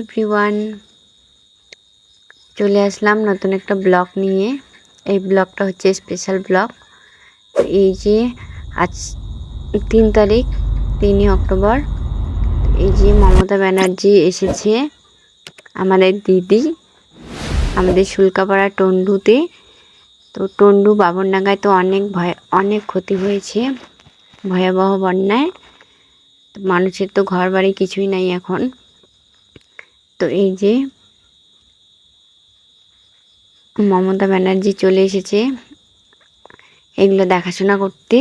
Everyone চলে আসলাম নতুন একটা ব্লগ নিয়ে। এই ব্লগটা হচ্ছে স্পেশাল ব্লগ এই যে আজ তিন তারিখ, তিনই অক্টোবর। এই যে মমতা ব্যানার্জি এসেছে আমাদের দিদি, আমাদের শুল্কাপাড়া টন্ডুতে। তো টন্ডু বাবরডাঙ্গায় তো অনেক ভয়, অনেক ক্ষতি হয়েছে ভয়াবহ বন্যায়। তো মানুষের তো ঘর বাড়ি কিছুই নাই এখন। তো এই যে মমতা ব্যানার্জি চলে এসেছে এগুলো দেখাশোনা করতে।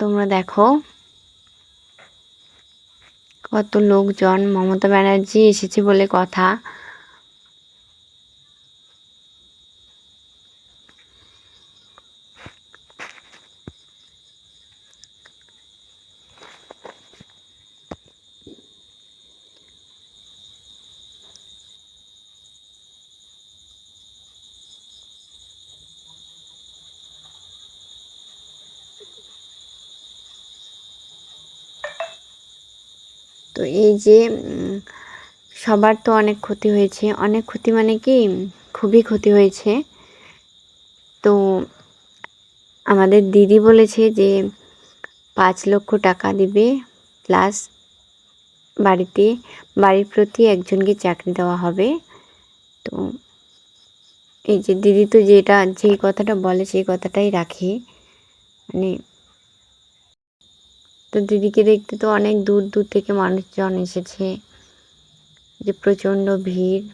তোমরা দেখো কত লোকজন মমতা ব্যানার্জি এসেছে বলে কথা। তো এই যে সবার তো অনেক ক্ষতি হয়েছে। অনেক ক্ষতি মানে কি? খুবই ক্ষতি হয়েছে। তো আমাদের দিদি বলেছে যে, পাঁচ লক্ষ টাকা দিবে প্লাস বাড়িতে। বাড়ির প্রতি একজনকে চাকরি দেওয়া হবে। তো এই যে দিদি তো যেটা, যেই কথাটা বলে, সেই কথাটাই রাখে। মানে তো দিদিকে দেখতে তো অনেক দূর দূর থেকে মানুষজন এসেছে। যে প্রচণ্ড ভিড়।